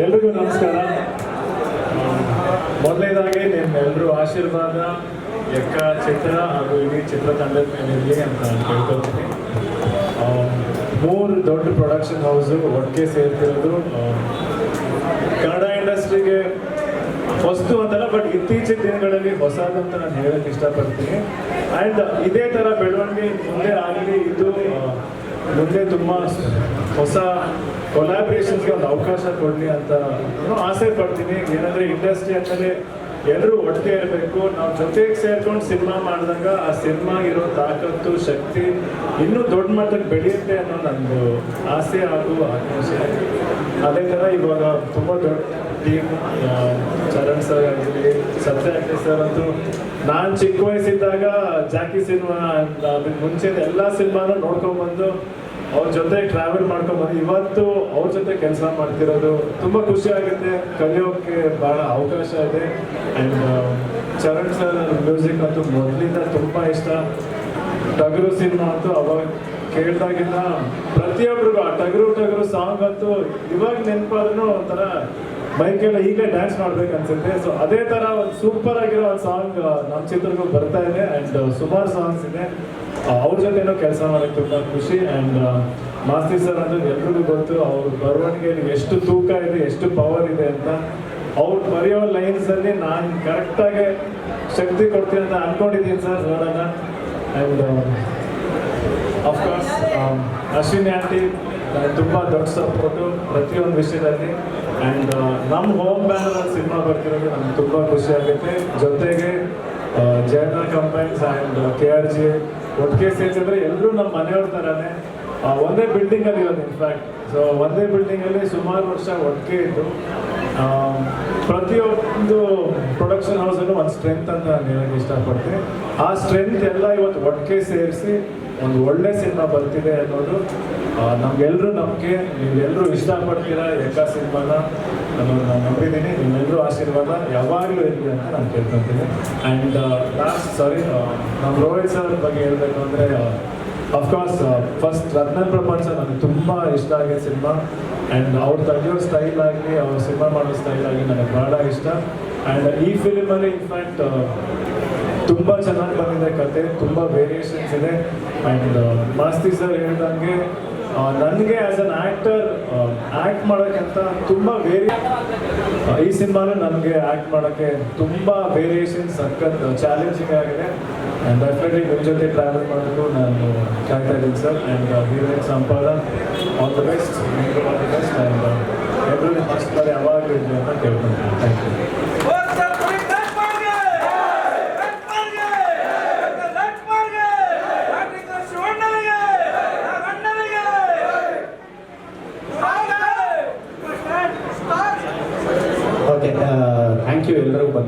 ಎಲ್ರಿಗೂ ನಮಸ್ಕಾರ. ಮೊದಲನೇದಾಗಿ ನಿಮ್ಮೆಲ್ಲರೂ ಆಶೀರ್ವಾದ ಎಕ್ಕ ಚಿತ್ರ ಹಾಗೂ ಇಡೀ ಚಿತ್ರತಂಡದ ಮೇಲೆ ಇರಲಿ ಅಂತ ನಾನು ಕೇಳ್ಕೊಳ್ತೀನಿ. ಆ, ಮೂರು ದೊಡ್ಡ ಪ್ರೊಡಕ್ಷನ್ ಹೌಸು ಒಟ್ಟಿಗೆ ಸೇರ್ತಿರೋದು ಕನ್ನಡ ಇಂಡಸ್ಟ್ರಿಗೆ ಹೊಸ್ತು ಅಂತಲ್ಲ ಬಟ್ ಇತ್ತೀಚಿನ ದಿನಗಳಲ್ಲಿ ಹೊಸದಂತ ನಾನು ಹೇಳಕ್ ಇಷ್ಟಪಡ್ತೀನಿ. ಆ್ಯಂಡ್ ಇದೇ ಥರ ಬೆಳವಣಿಗೆ ಮುಂದೆ ಆಗಲಿ ಇದು ಮುಂದೆ ತುಂಬ ಹೊಸ ಕೊಲಾಬ್ರೇಷನ್ಸ್ಗೆ ಒಂದು ಅವಕಾಶ ಕೊಡಲಿ ಅಂತ ಆಸೆ ಪಡ್ತೀನಿ. ಏನಂದ್ರೆ ಇಂಡಸ್ಟ್ರಿ ಅಂತಲೇ ಎಲ್ಲರೂ ಒಟ್ಟಿಗೆ ಇರಬೇಕು. ನಾವು ಜೊತೆಗೆ ಸೇರ್ಕೊಂಡು ಸಿನಿಮಾ ಮಾಡಿದಾಗ ಆ ಸಿನಿಮಾ ಇರೋ ತಾಕತ್ತು, ಶಕ್ತಿ ಇನ್ನೂ ದೊಡ್ಡ ಮಟ್ಟಕ್ಕೆ ಬೆಳೆಯುತ್ತೆ ಅನ್ನೋ ನಂದು ಆಸೆ ಹಾಗೂ ಆಕಾಂಕ್ಷೆ. ಅದೇ ಥರ ಇವಾಗ ತುಂಬ ದೊಡ್ಡ ಟೀಮ್ ಚರಣ್ ಸರ್ ಆಗಲಿ ಸತ್ಯ ಆಗಲಿ ಸರ್ ಅಂತೂ ನಾನು ಚಿಕ್ಕ ವಯಸ್ಸಿದ್ದಾಗ ಜಾಕಿ ಸಿನಿಮಾ ಅದಕ್ಕೆ ಮುಂಚೆ ಎಲ್ಲ ಸಿನಿಮಾನು ನೋಡ್ಕೊಂಡ್ಬಂದು ಅವ್ರ ಜೊತೆ ಟ್ರಾವೆಲ್ ಮಾಡ್ಕೊಂಡ್ಬಂದು ಇವತ್ತು ಅವ್ರ ಜೊತೆ ಕೆಲಸ ಮಾಡ್ತಿರೋದು ತುಂಬ ಖುಷಿ ಆಗುತ್ತೆ. ಕಲಿಯೋಕೆ ಭಾಳ ಅವಕಾಶ ಇದೆ. ಆ್ಯಂಡ್ ಚರಣ್ ಸರ್ ಮ್ಯೂಸಿಕ್ ಅಂತೂ ಮೊದಲಿಂದ ತುಂಬ ಇಷ್ಟ. ಟಗರು ಸಿನಿಮಾ ಅಂತೂ ಅವಾಗ ಕೇಳಿದಾಗಿಂದ ಪ್ರತಿಯೊಬ್ಬರಿಗೂ ಆ ಟಗರು ಟಗರು ಸಾಂಗ್ ಅಂತೂ ಇವಾಗ ನೆನಪಾದ್ರೂ ಒಂಥರ ಬೈಕೆಲ್ಲ ಈಗಲೇ ಡ್ಯಾನ್ಸ್ ಮಾಡ್ಬೇಕು ಅನ್ಸುತ್ತೆ ಸೊ ಅದೇ ತರ ಒಂದು ಸೂಪರ್ ಆಗಿರೋ ಒಂದು ಸಾಂಗ್ ನಮ್ಮ ಚಿತ್ರಕ್ಕೂ ಬರ್ತಾ ಇದೆ ಅಂಡ್ ಸುಮಾರು ಸಾಂಗ್ಸ್ ಇದೆ. ಅವ್ರ ಜೊತೆನೂ ಕೆಲಸ ಮಾಡಕ್ಕೆ ತುಂಬಾ ಖುಷಿ ಅಂಡ್ ಮಾಸ್ತಿ ಸರ್ ಅಂದ್ರೆ ಎಲ್ರಿಗೂ ಗೊತ್ತು, ಅವ್ರ ಬರವಣಿಗೆಯಲ್ಲಿ ಎಷ್ಟು ತೂಕ ಇದೆ, ಎಷ್ಟು ಪವರ್ ಇದೆ ಅಂತ. ಅವ್ರು ಬರೆಯೋ ಲೈನ್ಸ್ ಅಲ್ಲಿ ನಾನು ಕರೆಕ್ಟಾಗಿ ಶಕ್ತಿ ಕೊಡ್ತೀನಿ ಅಂತ ಅನ್ಕೊಂಡಿದ್ದೀನಿ ಸರ್ ನೋಡೋಣ. ಅಂಡ್ ಅಶ್ವಿನಿ ಆಂಟಿ ತುಂಬ ದೊಡ್ಡ ಸಪೋರ್ಟು ಪ್ರತಿಯೊಂದು ವಿಷಯದಲ್ಲಿ. ಆ್ಯಂಡ್ ನಮ್ಮ ಹೋಮ್ ಬ್ಯಾನರ್ ಸಿನಿಮಾ ಬರ್ತಿರೋದು ನಮ್ಗೆ ತುಂಬ ಖುಷಿ ಆಗುತ್ತೆ. ಜೊತೆಗೆ ಜಯನ combines and K R G ಒಟ್ಟಿಗೆ ಸೇರಿಸಿದ್ರೆ ಎಲ್ಲರೂ ನಮ್ಮ ಮನೆಯವ್ರ ಥರನೇ ಒಂದೇ ಬಿಲ್ಡಿಂಗಲ್ಲಿ ಇರೋದು ಇನ್ಫ್ಯಾಕ್ಟ್ ಸೊ ಒಂದೇ ಬಿಲ್ಡಿಂಗಲ್ಲಿ ಸುಮಾರು ವರ್ಷ ಒಟ್ಟಿಗೆ ಇದ್ದು ಪ್ರತಿಯೊಂದು ಪ್ರೊಡಕ್ಷನ್ ಹೌಸಲ್ಲೂ ಒಂದು ಸ್ಟ್ರೆಂತ್ ಅಂತ ನಾನು ಹೇಳೋಕ್ಕೆ ಇಷ್ಟಪಡ್ತೀನಿ. ಆ ಸ್ಟ್ರೆಂತ್ ಎಲ್ಲ ಇವತ್ತು ಒಟ್ಟಿಗೆ ಸೇರಿಸಿ ಒಂದು ಒಳ್ಳೆ ಸಿನಿಮಾ ಬರ್ತಿದೆ ಅನ್ನೋದು ನಮ್ಗೆಲ್ಲರೂ ನಂಬಿಕೆ ನೀವೆಲ್ಲರೂ ಇಷ್ಟಪಡ್ತೀರಾ ಎಕ್ಕ ಸಿನಿಮಾನ ನಾನು ನಾನು ನಂಬಿದ್ದೀನಿ. ನಿಮ್ಮೆಲ್ಲರೂ ಆಶೀರ್ವಾದ ಯಾವಾಗಲೂ ಇರಲಿ ಅಂತ ನಾನು ಕೇಳ್ಕೊತೀನಿ. ಆ್ಯಂಡ್ ಲಾಸ್ಟ್ ಸಾರಿ ನಮ್ಮ ರೋಹಿತ್ ಸರ್ ಬಗ್ಗೆ ಹೇಳಬೇಕು ಅಂದರೆ ಅಫ್ಕೋರ್ಸ್ ಫಸ್ಟ್ ರತ್ನ ಪ್ರಪಂಚ ನನಗೆ ತುಂಬ ಇಷ್ಟ ಆಗಿದೆ ಸಿನಿಮಾ. ಆ್ಯಂಡ್ ಅವ್ರು ತೆಗಿಯೋ ಸ್ಟೈಲ್ ಆಗಲಿ ಅವ್ರ ಸಿನಿಮಾ ಮಾಡೋ ಸ್ಟೈಲ್ ಆಗಲಿ ನನಗೆ ಭಾಳ ಇಷ್ಟ. ಆ್ಯಂಡ್ ಈ ಫಿಲಿಮಲ್ಲಿ ಇನ್ಫ್ಯಾಕ್ಟ್ ತುಂಬ ಚೆನ್ನಾಗಿ ಬಂದಿದೆ ಕತೆ, ತುಂಬ ವೇರಿಯೇಷನ್ಸ್ ಇದೆ. ಆ್ಯಂಡ್ ಮಾಸ್ತಿ ಸರ್ ಹೇಳ್ದಂಗೆ ನನಗೆ ಆ್ಯಸ್ ಅನ್ ಆ್ಯಕ್ಟರ್ ಆ್ಯಕ್ಟ್ ಮಾಡೋಕ್ಕಿಂತ ತುಂಬ ವೇರಿ ಈ ಸಿನಿಮಾನು ನನಗೆ ಆ್ಯಕ್ಟ್ ಮಾಡೋಕ್ಕೆ ತುಂಬ ವೇರಿಯೇಷನ್ ಸಖತ್ ಚಾಲೆಂಜಿಂಗ್ ಆಗಿದೆ. ಆ್ಯಂಡ್ ಡೆಫಿನೆಟ್ಲಿ ನಿಮ್ಮ ಜೊತೆ ಟ್ರಾವೆಲ್ ಮಾಡೋದು ನಾನು ಕಾಯ್ತಾ ಇದ್ದೀನಿ sir and heroine ಸಂಪಾದ all the best all the best and ಎಲ್ಲರೂ ಯಾವಾಗಲೂ ಅಂತ ಕೇಳ್ಕೊಂತೀನಿ. Thank you ಎಲ್ಲರಿಗೂ ಬಂದು